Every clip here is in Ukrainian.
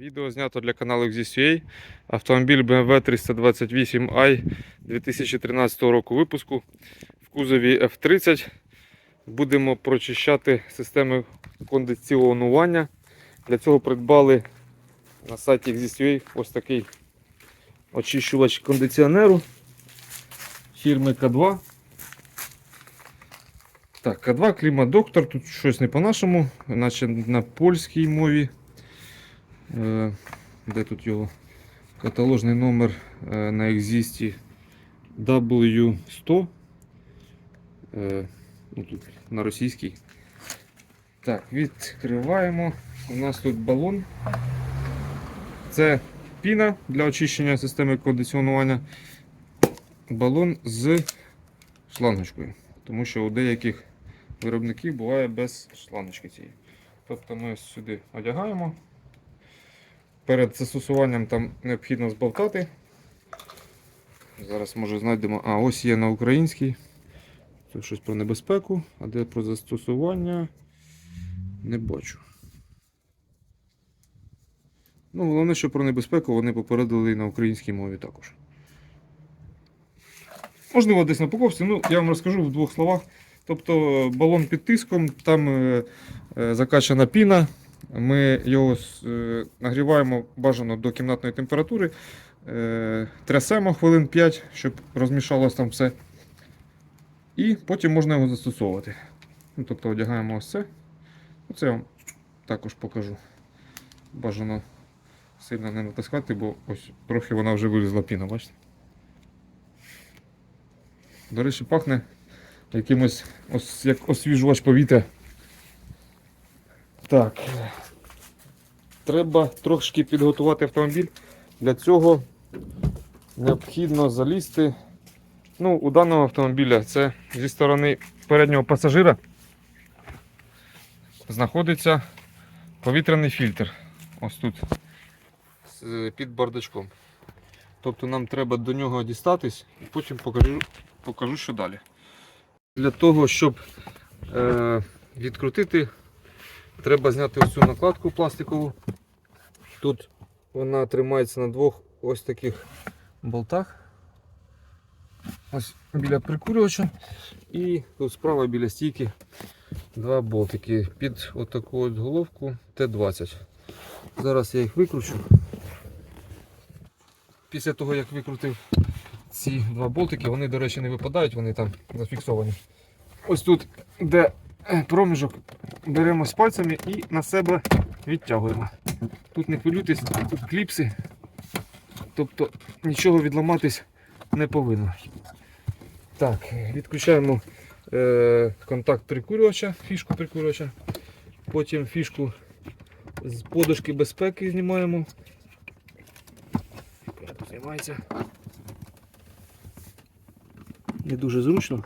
Відео знято для каналу XZUA. Автомобіль BMW 328i 2013 року випуску в кузові F30. Будемо прочищати системи кондиціонування. Для цього придбали на сайті XZUA ось такий очищувач кондиціонеру фірми К2. Так, К2 Клімат-Доктор. Тут щось не по-нашому, наче на польській мові. Е, Де тут його каталожний номер е, на екзісті W100. Е, ну, тут на російській. Так, відкриваємо. У нас тут балон. Це піна для очищення системи кондиціонування. Балон з шлангочкою. Тому що у деяких виробників буває без шлангочки цієї. Тобто ми сюди одягаємо. Перед застосуванням там необхідно зболтати. Зараз може знайдемо. А, ось є на українській. Це щось про небезпеку, а де про застосування не бачу. Ну, головне, що про небезпеку вони попередили і на українській мові також. Можливо, десь на упаковці, ну я вам розкажу в двох словах. Тобто балон під тиском, там е, е, закачана піна. Ми його е, нагріваємо бажано до кімнатної температури, е, трясемо хвилин 5, щоб розмішалось там все. І потім можна його застосовувати. Ну, тобто одягаємо ось це. Оце я вам також покажу. Бажано сильно не натискати, бо ось трохи вона вже вилізла піна, бачите? До речі, пахне якимось ос, як освіжувач повітря. Так. Треба трошки підготувати автомобіль. Для цього необхідно залізти. Ну, у даного автомобіля це зі сторони переднього пасажира знаходиться повітряний фільтр. Ось тут під бардачком. Тобто нам треба до нього дістатись і потім покажу, покажу що далі. Для того, щоб е, відкрутити, треба зняти ось накладку пластикову. Тут вона тримається на двох ось таких болтах. Ось біля прикурювача. І тут справа біля стійки два болтики під отаку от головку Т-20. Зараз я їх викручу. Після того, як викрутив ці два болтики, вони, до речі, не випадають, вони там зафіксовані. Ось тут, де проміжок, беремо з пальцями і на себе відтягуємо. Тут не хвилюйтесь, тут кліпси, тобто нічого відламатись не повинно. Так, відключаємо е, контакт прикурювача, фішку прикурювача. Потім фішку з подушки безпеки знімаємо. Знімається. Не дуже зручно.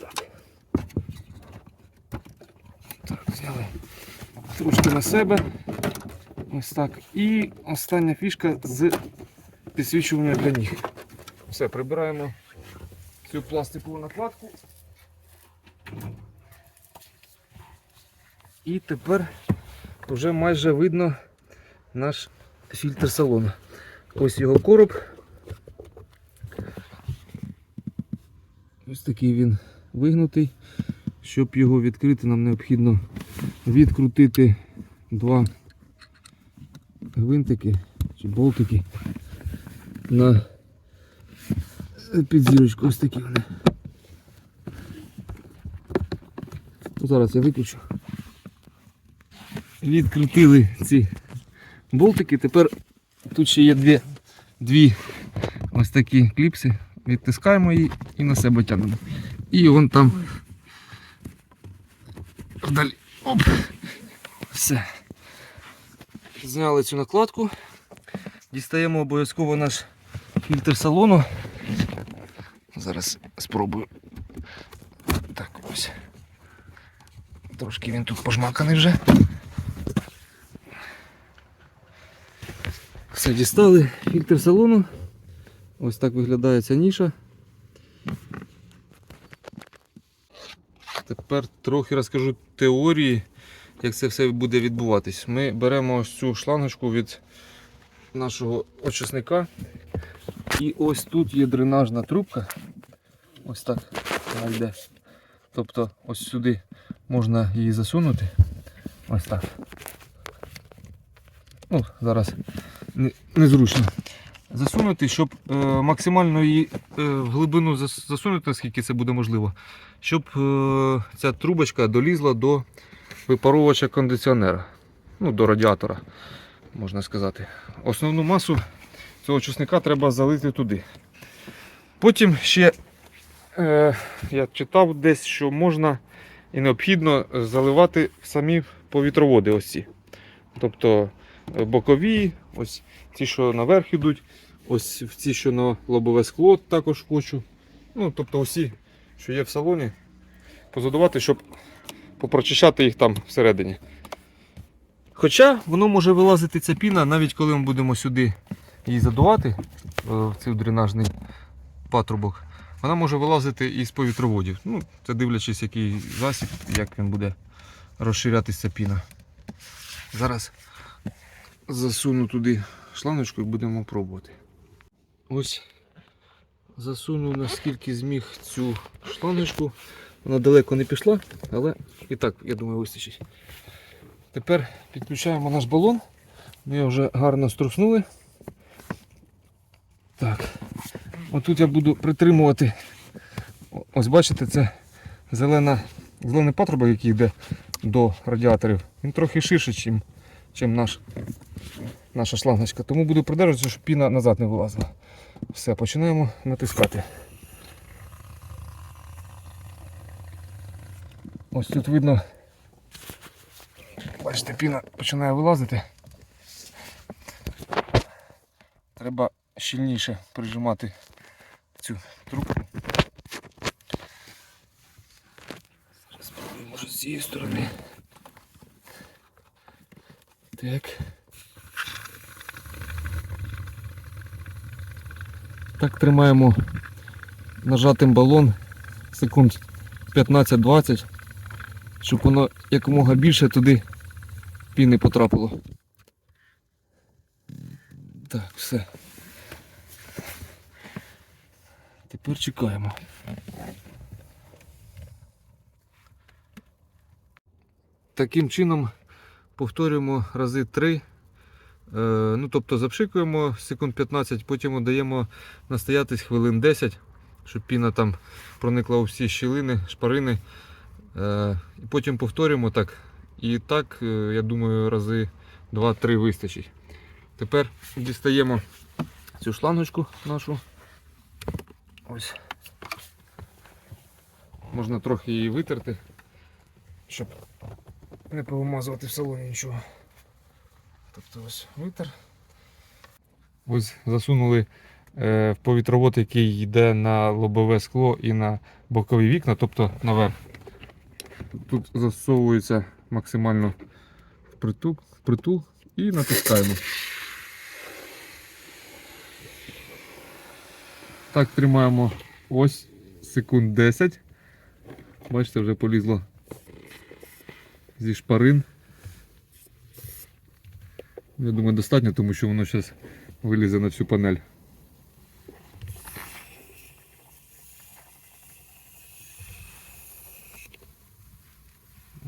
Так. Так, зняли трошки на себе. Ось так. І остання фішка з підсвічування для ніг. Все, прибираємо цю пластикову накладку. І тепер вже майже видно наш фільтр салону. Ось його короб. Ось такий він вигнутий. Щоб його відкрити, нам необхідно відкрутити два гвинтики чи болтики на підзірочку. Ось такі вони. Зараз я виключу. Відкрутили ці болтики. Тепер тут ще є дві, дві ось такі кліпси. Відтискаємо її і на себе тягнемо. І вон там далі. Оп. Все. Зняли цю накладку. Дістаємо обов'язково наш фільтр салону. Зараз спробую. Так ось. Трошки він тут пожмаканий вже. Все, дістали фільтр салону. Ось так виглядає ця ніша. Тепер трохи розкажу теорії як це все буде відбуватись. Ми беремо ось цю шлангочку від нашого очисника. І ось тут є дренажна трубка. Ось так вона йде. Тобто ось сюди можна її засунути. Ось так. Ну, зараз не- незручно. Засунути, щоб е, максимально її е, глибину засунути, наскільки це буде можливо, щоб е, ця трубочка долізла до випаровувача кондиціонера. Ну, до радіатора, можна сказати. Основну масу цього чесника треба залити туди. Потім ще е, я читав десь, що можна і необхідно заливати самі повітроводи. Ось ці. Тобто е, бокові, ось ті, що наверх йдуть, ось в ці, що на лобове скло, також хочу. Ну, тобто усі, що є в салоні, позадувати, щоб попрочищати їх там всередині. Хоча воно може вилазити ця піна, навіть коли ми будемо сюди її задувати, е, в цей дренажний патрубок, вона може вилазити із повітроводів. Ну, це дивлячись, який засіб, як він буде розширятися піна. Зараз засуну туди шланочку і будемо пробувати. Ось засунув наскільки зміг цю шлангочку. Вона далеко не пішла, але і так, я думаю, вистачить. Тепер підключаємо наш балон. Ми його вже гарно струснули. Так. Отут я буду притримувати. Ось бачите, це зелена, зелений патрубок, який йде до радіаторів. Він трохи ширший, чим, чим наш, наша шлангочка. Тому буду придержуватися, щоб піна назад не вилазила. Все, починаємо натискати. Ось тут видно, бачите, піна починає вилазити. Треба щільніше прижимати цю трубку. Зараз може з цієї сторони. Так. Так тримаємо нажатим балон секунд 15-20, щоб воно якомога більше туди піни потрапило. Так, все. Тепер чекаємо. Таким чином повторюємо рази 3. Е, ну, тобто запшикуємо секунд 15, потім даємо настоятись хвилин 10, щоб піна там проникла у всі щілини, шпарини. Е, і потім повторюємо так. І так, е, я думаю, рази 2-3 вистачить. Тепер дістаємо цю шлангочку нашу. Ось. Можна трохи її витерти, щоб не повимазувати в салоні нічого. Тобто ось витер. Ось засунули е, в повітровод, який йде на лобове скло і на бокові вікна, тобто наверх. Тут засовується максимально впритул, впритул і натискаємо. Так тримаємо ось секунд 10. Бачите, вже полізло зі шпарин. Я думаю, достатньо, тому що воно зараз вилізе на всю панель.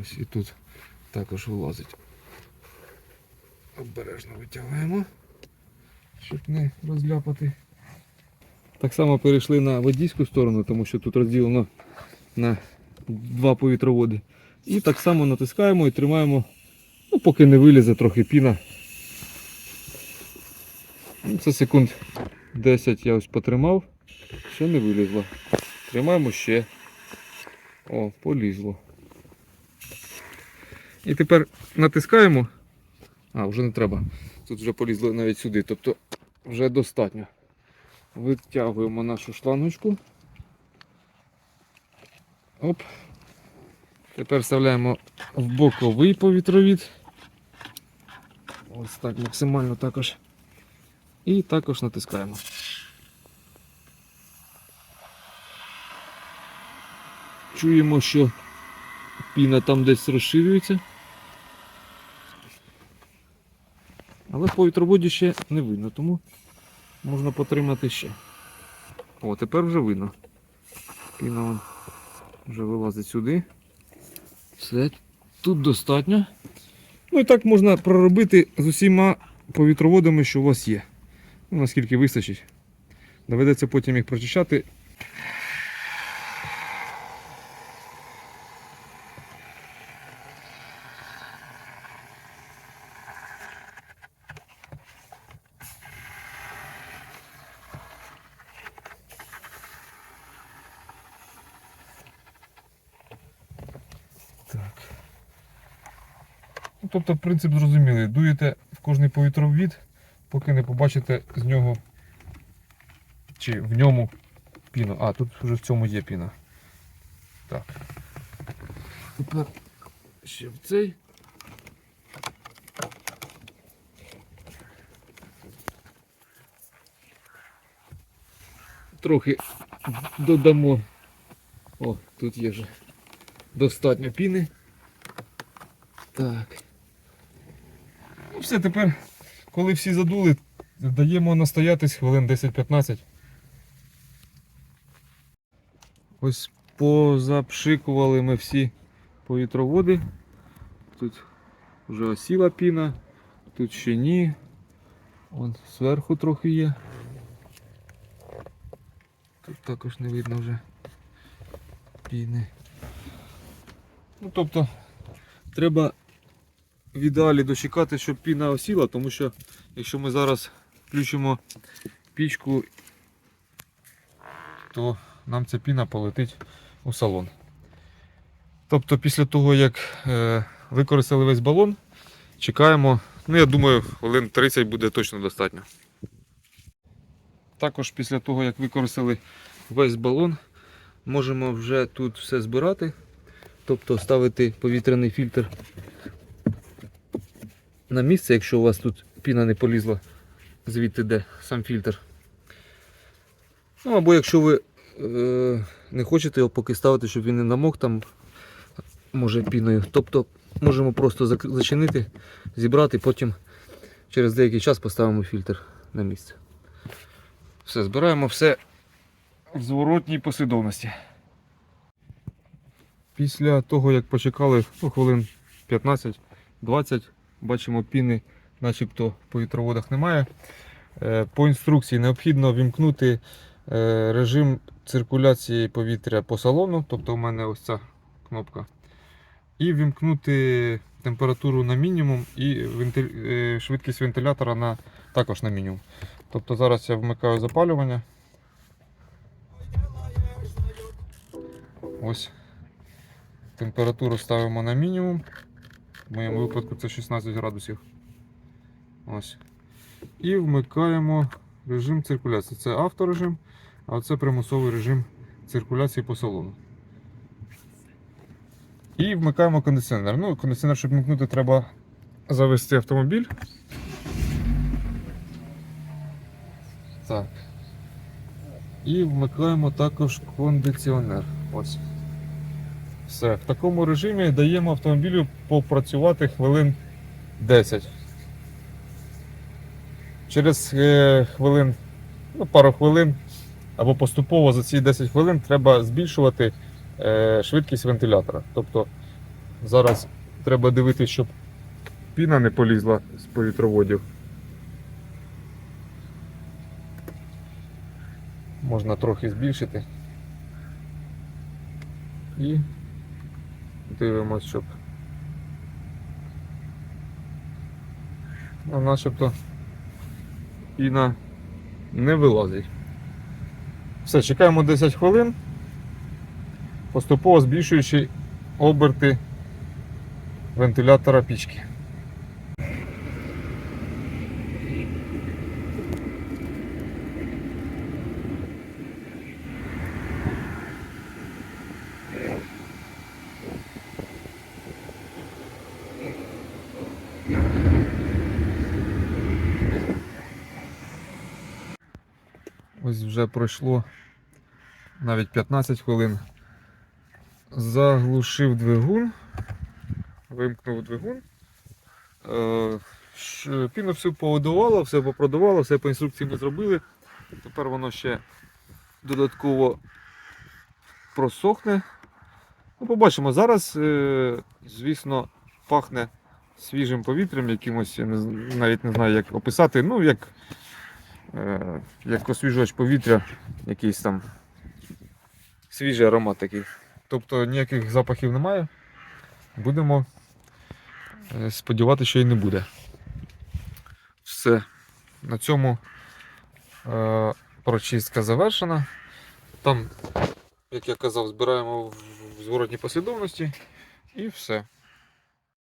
Ось і тут також вилазить. Обережно витягуємо, щоб не розляпати. Так само перейшли на водійську сторону, тому що тут розділено на два повітроводи. І так само натискаємо і тримаємо, ну, поки не вилізе трохи піна. Ну, Це секунд 10 я ось потримав, ще не вилізло. Тримаємо ще. О, полізло. І тепер натискаємо. А, вже не треба. Тут вже полізло навіть сюди, тобто вже достатньо. Витягуємо нашу шлангочку. Оп. Тепер вставляємо в боковий повітровід. Ось так максимально також. І також натискаємо. Чуємо, що піна там десь розширюється. Але по вітроводі ще не видно, тому можна потримати ще. О, тепер вже видно. Піна вже вилазить сюди. Все, тут достатньо. Ну і так можна проробити з усіма повітроводами, що у вас є. Ну, наскільки вистачить. Доведеться потім їх прочищати. Тобто принцип зрозумілий. Дуєте в кожний повітровід, поки не побачите з нього чи в ньому піну. А, тут вже в цьому є піна. Так. Тепер ще в цей. Трохи додамо. О, тут є вже достатньо піни. Так. Все, тепер, коли всі задули, даємо настоятись хвилин 10-15. Ось позапшикували ми всі повітроводи. Тут вже осіла піна, тут ще ні. Вон зверху трохи є. Тут також не видно вже піни. Ну, тобто, треба в ідеалі дочекати, щоб піна осіла, тому що якщо ми зараз включимо пічку, то нам ця піна полетить у салон. Тобто після того, як е, використали весь балон, чекаємо, ну я думаю, хвилин 30 буде точно достатньо. Також після того, як використали весь балон, можемо вже тут все збирати. Тобто ставити повітряний фільтр на місце, якщо у вас тут піна не полізла, звідти де сам фільтр. Ну або якщо ви е, не хочете його поки ставити, щоб він не намок там, може піною. Тобто можемо просто зачинити, зібрати, потім через деякий час поставимо фільтр на місце. Все, збираємо все в зворотній послідовності. Після того, як почекали ну, хвилин 15-20, бачимо піни, начебто в повітроводах немає. Е, По інструкції необхідно вімкнути е, режим циркуляції повітря по салону, тобто у мене ось ця кнопка. І вімкнути температуру на мінімум і е, швидкість вентилятора на, також на мінімум. Тобто зараз я вмикаю запалювання. Ось. Температуру ставимо на мінімум. В моєму випадку це 16 градусів. Ось. І вмикаємо режим циркуляції. Це авторежим, а це примусовий режим циркуляції по салону. І вмикаємо кондиціонер. Ну, кондиціонер, щоб вмикнути, треба завести автомобіль. Так. І вмикаємо також кондиціонер. Ось. Все. В такому режимі даємо автомобілю попрацювати хвилин 10. Через е, хвилин, ну, пару хвилин або поступово за ці 10 хвилин треба збільшувати е, швидкість вентилятора. Тобто зараз треба дивитися, щоб піна не полізла з повітроводів. Можна трохи збільшити. І дивимось, щоб А начебто піна не вилазить. Все, чекаємо 10 хвилин, поступово збільшуючи оберти вентилятора пічки. Ось вже пройшло навіть 15 хвилин. Заглушив двигун, вимкнув двигун. Е, Ш- Піну всю повидувало, все попродувало, все по інструкції ми зробили. Тепер воно ще додатково просохне. Ну, побачимо. Зараз, е, звісно, пахне свіжим повітрям якимось, я навіть не знаю, як описати. Ну, як, е, як освіжувач повітря, якийсь там свіжий аромат такий. Тобто ніяких запахів немає. Будемо е, сподіватися, що і не буде. Все. На цьому е, прочистка завершена. Там, як я казав, збираємо в зворотній послідовності і все.